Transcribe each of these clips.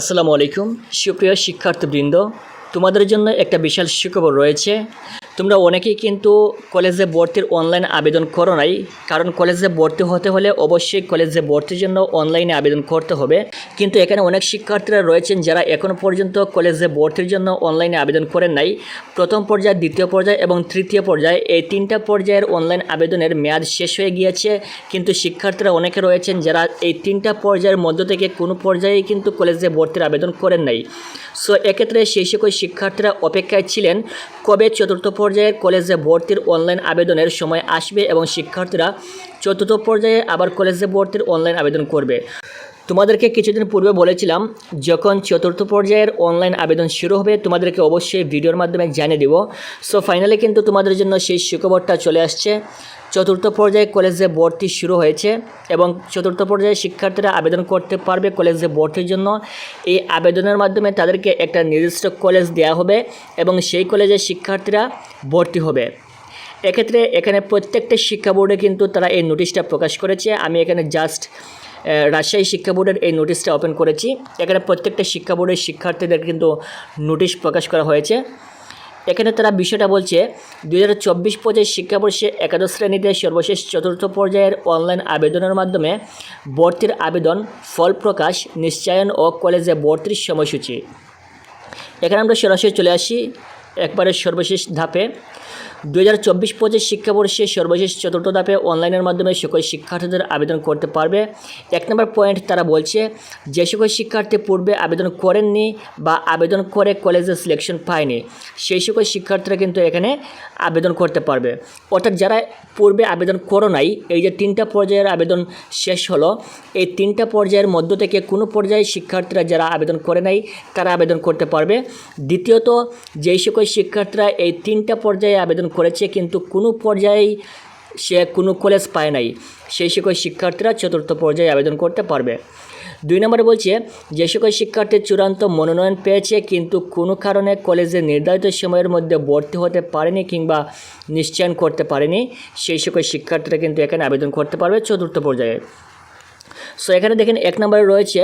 আসসালামু আলাইকুম। সুপ্রিয় শিক্ষার্থীবৃন্দ তোমাদের জন্য একটা বিশাল সুখবর রয়েছে। তোমরা অনেকেই কিন্তু কলেজে ভর্তির অনলাইন আবেদন করো নাই। কারণ কলেজে ভর্তি হতে হলে অবশ্যই কলেজে ভর্তির জন্য অনলাইনে আবেদন করতে হবে। কিন্তু এখানে অনেক শিক্ষার্থীরা রয়েছেন যারা এখনও পর্যন্ত কলেজে ভর্তির জন্য অনলাইনে আবেদন করেন নাই। প্রথম পর্যায়, দ্বিতীয় পর্যায় এবং তৃতীয় পর্যায়ে এই তিনটা পর্যায়ের অনলাইন আবেদনের মেয়াদ শেষ হয়ে গিয়েছে। কিন্তু শিক্ষার্থীরা অনেকে রয়েছেন যারা এই তিনটা পর্যায়ের মধ্য থেকে কোনো পর্যায়েই কিন্তু কলেজে ভর্তির আবেদন করেন নাই। সো এক্ষেত্রে সেই সকল শিক্ষার্থীরা অপেক্ষায় ছিলেন। কবে চতুর্থ পর্যায়ের কলেজে ভর্তির অনলাইন আবেদনের সময় আসবে এবং শিক্ষার্থীরা চতুর্থ পর্যায়ে আবার কলেজে ভর্তির অনলাইন আবেদন করবে। তোমাদেরকে কিছুদিন পূর্বে বলেছিলাম, যখন চতুর্থ পর্যায়ের অনলাইন আবেদন শুরু হবে, তোমাদেরকে অবশ্যই ভিডিওর মাধ্যমে জানিয়ে দেব। সো ফাইনালি কিন্তু তোমাদের জন্য সেই সুখবরটা চলে আসছে। চতুর্থ পর্যায়ে কলেজে ভর্তি শুরু হয়েছে এবং চতুর্থ পর্যায়ে শিক্ষার্থীরা আবেদন করতে পারবে কলেজে ভর্তির জন্য। এই আবেদনের মাধ্যমে তাদেরকে একটা নির্দিষ্ট কলেজ দেওয়া হবে এবং সেই কলেজে শিক্ষার্থীরা ভর্তি হবে। এক্ষেত্রে এখানে প্রত্যেকটা শিক্ষা বোর্ডে কিন্তু তারা এই নোটিশটা প্রকাশ করেছে। আমি এখানে জাস্ট রাজশাহী শিক্ষা বোর্ডের এই নোটিশটা ওপেন করেছি। এখানে প্রত্যেকটা শিক্ষা বোর্ডের শিক্ষার্থীদের কিন্তু নোটিশ প্রকাশ করা হয়েছে। এখানে তারা বিষয়টা বলছে দু হাজার চব্বিশ পর্যায়ে শিক্ষাবর্ষে একাদশ শ্রেণীতে সর্বশেষ চতুর্থ পর্যায়ের অনলাইন আবেদনের মাধ্যমে ভর্তির আবেদন, ফল প্রকাশ, নিশ্চয়ন ও কলেজে ভর্তির সময়সূচি। এখানে আমরা সরাসরি চলে আসি। একবারে সর্বশেষ ধাপে। দু হাজার চব্বিশ পঁচিশ শিক্ষাবর্ষে সর্বশেষ চতুর্থ ধাপে অনলাইনের মাধ্যমে সকল শিক্ষার্থীদের আবেদন করতে পারবে। এক নম্বর পয়েন্ট তারা বলছে, যে সকল শিক্ষার্থী পূর্বে আবেদন করেননি বা আবেদন করে কলেজে সিলেকশন পায়নি, সেই সকল শিক্ষার্থীরা কিন্তু এখানে আবেদন করতে পারবে। অর্থাৎ যারা পূর্বে আবেদন করো নাই, এই যে তিনটা পর্যায়ের আবেদন শেষ হলো, এই তিনটা পর্যায়ের মধ্য থেকে কোনো পর্যায়ে শিক্ষার্থীরা যারা আবেদন করে নাই, তারা আবেদন করতে পারবে। দ্বিতীয়ত যেই সকল শিক্ষার্থীরা এই তিনটা পর্যায়ে আবেদন করেছে, কিন্তু কোনো পর্যায়েই সে কোনো কলেজ পায় নাই। সেই সকল শিক্ষার্থীরা চতুর্থ পর্যায়ে আবেদন করতে পারবে। দুই নম্বরে বলছে, যে সকল শিক্ষার্থী চূড়ান্ত মনোনয়ন পেয়েছে, কিন্তু কোনো কারণে কলেজে নির্ধারিত সময়ের মধ্যে ভর্তি হতে পারেনি কিংবা নিশ্চয়ন করতে পারেনি, সেই সকল শিক্ষার্থীরা কিন্তু এখানে আবেদন করতে পারবে চতুর্থ পর্যায়ে। সো এখানে দেখেন এক নম্বরে রয়েছে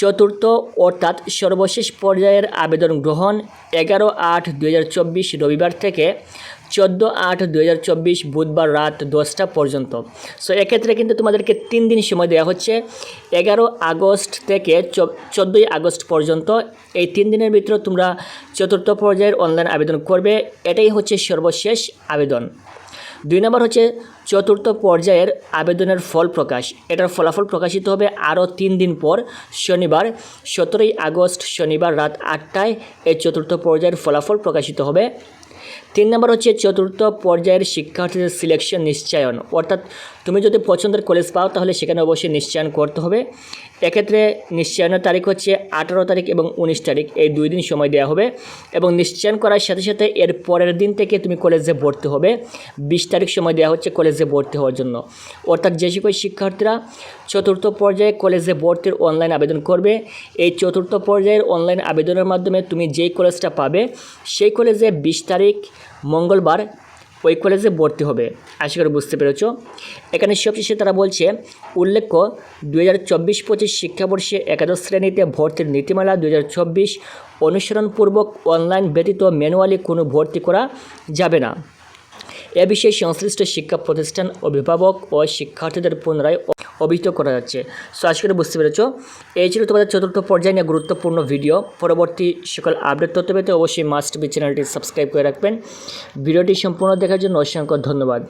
চতুর্থ অর্থাৎ সর্বশেষ পর্যায়ের আবেদন গ্রহণ এগারো আট দু রবিবার থেকে চোদ্দ আট দু বুধবার রাত দশটা পর্যন্ত। সো এক্ষেত্রে কিন্তু তোমাদেরকে তিন দিন সময় দেওয়া হচ্ছে। এগারো আগস্ট থেকে চোদ্দোই আগস্ট পর্যন্ত এই তিন দিনের ভিতরে তোমরা চতুর্থ পর্যায়ের অনলাইন আবেদন করবে। এটাই হচ্ছে সর্বশেষ আবেদন। দুই নম্বর হচ্ছে চতুর্থ পর্যায়ের আবেদনের ফল প্রকাশ। এটার ফলাফল প্রকাশিত হবে আরও তিন দিন পর, শনিবার, সতেরোই আগস্ট, শনিবার রাত আটটায় এই চতুর্থ পর্যায়ের ফলাফল প্রকাশিত হবে। তিন নম্বর হচ্ছে চতুর্থ পর্যায়ের শিক্ষার্থীদের সিলেকশন নিশ্চয়ন। অর্থাৎ তুমি যদি পছন্দের কলেজ পাও তাহলে সেখানে অবশ্যই নিশ্চয়ন করতে হবে। এক্ষেত্রে নিশ্চয়নের তারিখ হচ্ছে আঠারো তারিখ এবং উনিশ তারিখ। এই দুই দিন সময় দেওয়া হবে এবং নিশ্চয়ন করার সাথে সাথে এর পরের দিন থেকে তুমি কলেজে ভর্তি হবে। বিশ তারিখ সময় দেওয়া হচ্ছে কলেজে ভর্তি হওয়ার জন্য। অর্থাৎ যে সকল শিক্ষার্থীরা চতুর্থ পর্যায়ে কলেজে ভর্তির অনলাইন আবেদন করবে, এই চতুর্থ পর্যায়ের অনলাইন আবেদনের মাধ্যমে তুমি যেই কলেজটা পাবে, সেই কলেজে বিশ তারিখ, মঙ্গলবার ওই কলেজে ভর্তি হবে। আশা করি বুঝতে পেরেছ। এখানে সবশেষে তারা বলছে, উল্লেখ্য দু হাজার চব্বিশ পঁচিশ শিক্ষাবর্ষে একাদশ শ্রেণীতে ভর্তির নীতিমালা দু হাজার চব্বিশ অনুসরণপূর্বক অনলাইন ব্যতীত ম্যানুয়ালি কোনো ভর্তি করা যাবে না। এ বিষয়ে সংশ্লিষ্ট শিক্ষা প্রতিষ্ঠান অভিভাবক ও শিক্ষার্থীদের পুনরায় অভিহিত করা যাচ্ছে। সো আজকে বুঝতে পেরেছ। এই ছিল তোমাদের চতুর্থ পর্যায়ে নিয়ে গুরুত্বপূর্ণ ভিডিও পরবর্তী সকল আপডেট তথ্য পেতে অবশ্যই মাস্ট বি চ্যানেলটি সাবস্ক্রাইব করে রাখবেন। ভিডিওটি সম্পূর্ণ দেখার জন্য অসংখ্য ধন্যবাদ।